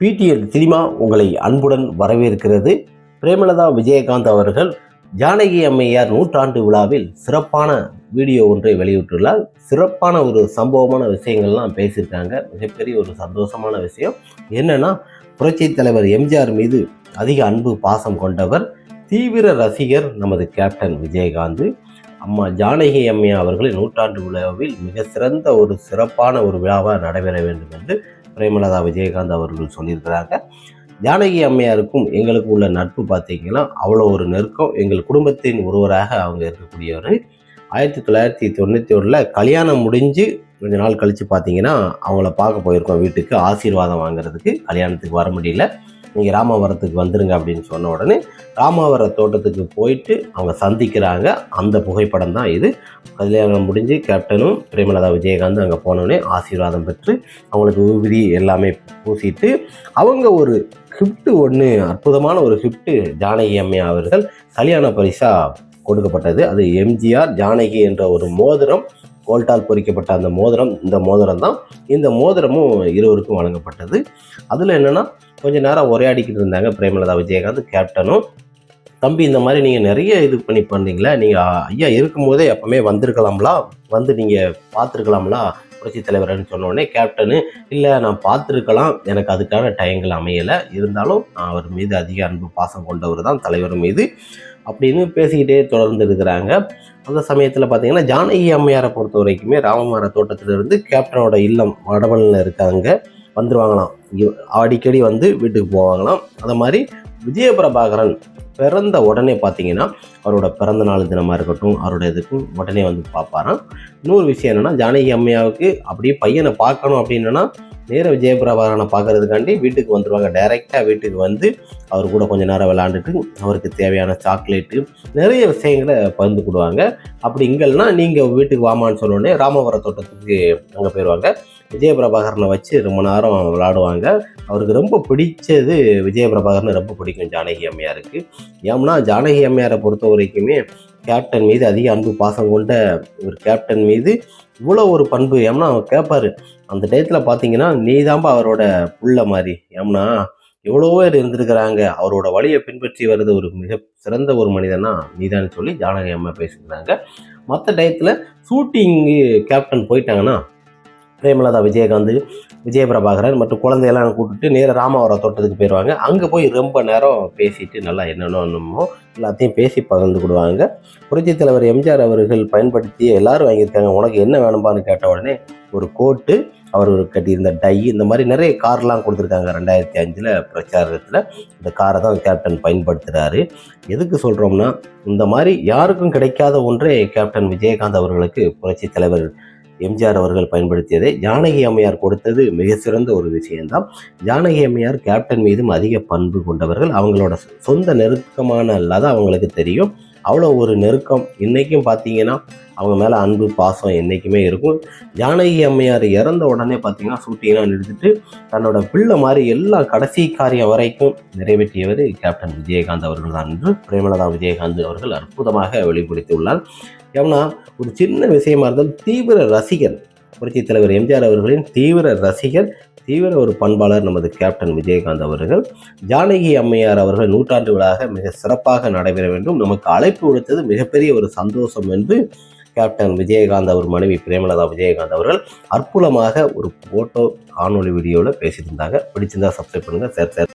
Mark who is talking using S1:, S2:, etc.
S1: PDL cinema உங்களை அன்புடன் வரவேற்கிறது. பிரேமலதா விஜயகாந்த் அவர்கள் ஜானகி அம்மையார் நூற்றாண்டு விழாவில் சிறப்பான வீடியோ ஒன்றை வெளியிட்டுள்ளார். சிறப்பான ஒரு சம்பவமான விஷயங்கள்லாம் பேசியிருக்காங்க. மிகப்பெரிய ஒரு சந்தோஷமான விஷயம். என்னென்னா புரட்சி தலைவர் எம்ஜிஆர் மீது அதிக அன்பு பாசம் கொண்டவர் தீவிர ரசிகர் நமது கேப்டன் விஜயகாந்த். அம்மா ஜானகி அம்மையா அவர்களின் நூற்றாண்டு விழாவில் மிக சிறந்த ஒரு சிறப்பான ஒரு விழாவாக நடைபெற வேண்டும் என்று பிரேமலதா விஜயகாந்த் அவர்கள் சொல்லியிருக்கிறாங்க. ஜானகி அம்மையாருக்கும் எங்களுக்கு உள்ள நட்பு பார்த்தீங்கன்னா அவ்வளோ ஒரு நெருக்கம். எங்கள் குடும்பத்தின் ஒருவராக அவங்க இருக்கக்கூடியவர் ஆயிரத்தி தொள்ளாயிரத்தி தொண்ணூற்றி ஒன்றில் கல்யாணம் முடிஞ்சு கொஞ்ச நாள் கழித்து பார்த்தீங்கன்னா அவங்கள பார்க்க போயிருக்கோம் வீட்டுக்கு. ஆசீர்வாதம் வாங்குறதுக்கு கல்யாணத்துக்கு வர முடியல. நீங்கள் ராமாவரத்துக்கு வந்துடுங்க அப்படின்னு சொன்ன உடனே ராமாவர தோட்டத்துக்கு போயிட்டு அவங்க சந்திக்கிறாங்க. அந்த புகைப்படம் தான் இது. கல்யாணம் முடிஞ்சு கேப்டனும் பிரேமலதா விஜயகாந்த் அங்கே போனோடனே ஆசீர்வாதம் பெற்று அவங்களுக்கு விபூதி எல்லாமே பூசிட்டு அவங்க ஒரு கிஃப்ட்டு ஒன்று அற்புதமான ஒரு கிஃப்ட்டு ஜானகி அம்மையா அவர்கள் கல்யாண பரிசாக கொடுக்கப்பட்டது. அது எம்ஜிஆர் ஜானகி என்ற ஒரு மோதிரம் கோல்டால் பொறிக்கப்பட்ட அந்த மோதிரம் இந்த மோதிரம் தான். இந்த மோதிரமும் இருவருக்கும் வழங்கப்பட்டது. அதில் என்னென்னா கொஞ்ச நேரம் உரையாடிக்கிட்டு இருந்தாங்க பிரேமலதா விஜயகாந்த் கேப்டனும். தம்பி இந்த மாதிரி நீங்கள் நிறைய இது பண்ணி பண்ணீங்களே நீங்கள் ஐயா இருக்கும்போதே எப்பவுமே வந்திருக்கலாம்லா? வந்து நீங்கள் பார்த்துருக்கலாம்லா? புரட்சி தலைவர்னு சொன்னோடனே கேப்டனு இல்லை நான் பார்த்துருக்கலாம். எனக்கு அதுக்கான டயங்கள் அமையலை. இருந்தாலும் நான் அவர் மீது அதிக அன்பு பாசம் கொண்டவர் தான் தலைவர் மீது. அப்படின்னு பேசிக்கிட்டே தொடர்ந்து இருக்கிறாங்க. அந்த சமயத்தில் பார்த்தீங்கன்னா ஜானகி அம்மையாரை பொறுத்த வரைக்குமே ராமமர தோட்டத்திலிருந்து கேப்டனோட இல்லம் வடவலில் இருக்காங்க. வந்துருவாங்களாம். அடிக்கடி வந்து வீட்டுக்கு போவாங்களாம். அது மாதிரி விஜயபிரபாகரன் பிறந்த உடனே பார்த்தீங்கன்னா அவரோட பிறந்த நாள் தினமாக இருக்கட்டும் அவரோட இதுக்கும் உடனே வந்து பார்ப்பாராம் இன்னொரு விஷயம் என்னென்னா ஜானகி அம்மையாவுக்கு அப்படியே பையனை பார்க்கணும் அப்படின்னா நேர விஜயபிரபாகரனை பார்க்கறதுக்காண்டி வீட்டுக்கு வந்துடுவாங்க டைரெக்டாக வீட்டுக்கு வந்து அவர் கூட கொஞ்சம் நேரம் விளாண்டுட்டு அவருக்கு தேவையான சாக்லேட்டு நிறைய விஷயங்களை பகிர்ந்து கொடுவாங்க. அப்படி இங்கெல்லாம் நீங்கள் வீட்டுக்கு வாமான்னு சொன்னோடனே ராமவர தோட்டத்துக்கு அங்கே போயிடுவாங்க விஜயபிரபாகரனை வச்சு ரொம்ப நேரம் விளாடுவாங்க அவருக்கு ரொம்ப பிடிச்சது விஜயபிரபாகரனை ரொம்ப பிடிக்கும். ஜானகி அம்மையாருக்கு. ஏம்னா ஜானகி அம்மையாரை பொறுத்த வரைக்குமே கேப்டன் மீது அதிக அன்பு பாசம் கொண்ட ஒரு கேப்டன் மீது இவ்வளோ ஒரு பண்பு. ஏம்னா அவர் கேட்பாரு அந்த டயத்தில் பார்த்தீங்கன்னா நீ அவரோட புள்ள மாதிரி ஏம்னா எவ்வளோ பேர் இருந்திருக்கிறாங்க. அவரோட வழியை பின்பற்றி வருது ஒரு மிக சிறந்த ஒரு மனிதனா நீதான்னு சொல்லி ஜானகி அம்மா பேசியிருந்தாங்க மற்ற டயத்தில் ஷூட்டிங்கு கேப்டன் போயிட்டாங்கன்னா பிரேமலதா விஜயகாந்த் விஜயபிரபாகரன் மற்றும் குழந்தையெல்லாம் கூப்பிட்டு நேராக ராமாவரம் தோட்டத்துக்கு போயிடுவாங்க அங்கே போய் ரொம்ப நேரம் பேசிட்டு நல்லா என்னென்னமோ எல்லாத்தையும் பேசி பகிர்ந்து கொடுவாங்க. புரட்சித் தலைவர் எம்ஜிஆர் அவர்கள் பயன்படுத்தி எல்லாரும் வாங்கியிருக்காங்க. உனக்கு என்ன வேணும்பான்னு கேட்ட உடனே ஒரு கோட்டு அவர் ஒரு கட்டியிருந்த டை இந்த மாதிரி நிறைய கார்லாம் கொடுத்துருக்காங்க. ரெண்டாயிரத்தி அஞ்சில் பிரச்சாரத்தில் இந்த காரை தான் கேப்டன் பயன்படுத்துகிறாரு எதுக்கு சொல்கிறோம்னா இந்த மாதிரி யாருக்கும் கிடைக்காத ஒன்றே கேப்டன் விஜயகாந்த் அவர்களுக்கு புரட்சித் தலைவர் எம்ஜிஆர் அவர்கள் பயன்படுத்தியதை ஜானகி அம்மையார் கொடுத்தது மிக சிறந்த ஒரு விஷயம்தான். ஜானகி அம்மையார் கேப்டன் மீதும் அதிக பண்பு கொண்டவர்கள். அவங்களோட சொந்த நெருக்கமான அல்லாத அவங்களுக்கு தெரியும். அவ்வளோ ஒரு நெருக்கம் இன்றைக்கும் பார்த்தீங்கன்னா அவங்க மேலே அன்பு பாசம் என்றைக்குமே இருக்கும். ஜானகி அம்மையார் இறந்த உடனே பார்த்தீங்கன்னா ஷூட்டிங்லாம் நிறுத்திட்டு தன்னோட பிள்ளை மாதிரி எல்லா கடைசி காரியம் வரைக்கும் நிறைவேற்றியவர் கேப்டன் விஜயகாந்த் அவர்கள் தான். என்று பிரேமலதா விஜயகாந்த் அவர்கள் அற்புதமாக வெளிப்படுத்தியுள்ளார். ஏன்னா ஒரு சின்ன விஷயமா இருந்தால் தீவிர ரசிகர் புரட்சித் தலைவர் எம்ஜிஆர் அவர்களின் தீவிர ரசிகர் தீவிர ஒரு பண்பாளர் நமது கேப்டன் விஜயகாந்த் அவர்கள். ஜானகி அம்மையார் அவர்கள் நூற்றாண்டு விழாக மிக சிறப்பாக நடைபெற வேண்டும். நமக்கு அழைப்பு விடுத்தது மிகப்பெரிய ஒரு சந்தோஷம் என்று கேப்டன் விஜயகாந்த் அவர் மனைவி பிரேமலதா விஜயகாந்த் அவர்கள் அற்புதமாக ஒரு ஃபோட்டோ காணொளி வீடியோவில் பேசியிருந்தாங்க. பிடிச்சிருந்தா சப்ஸ்கிரைப் பண்ணுங்கள் சேர் சேர்.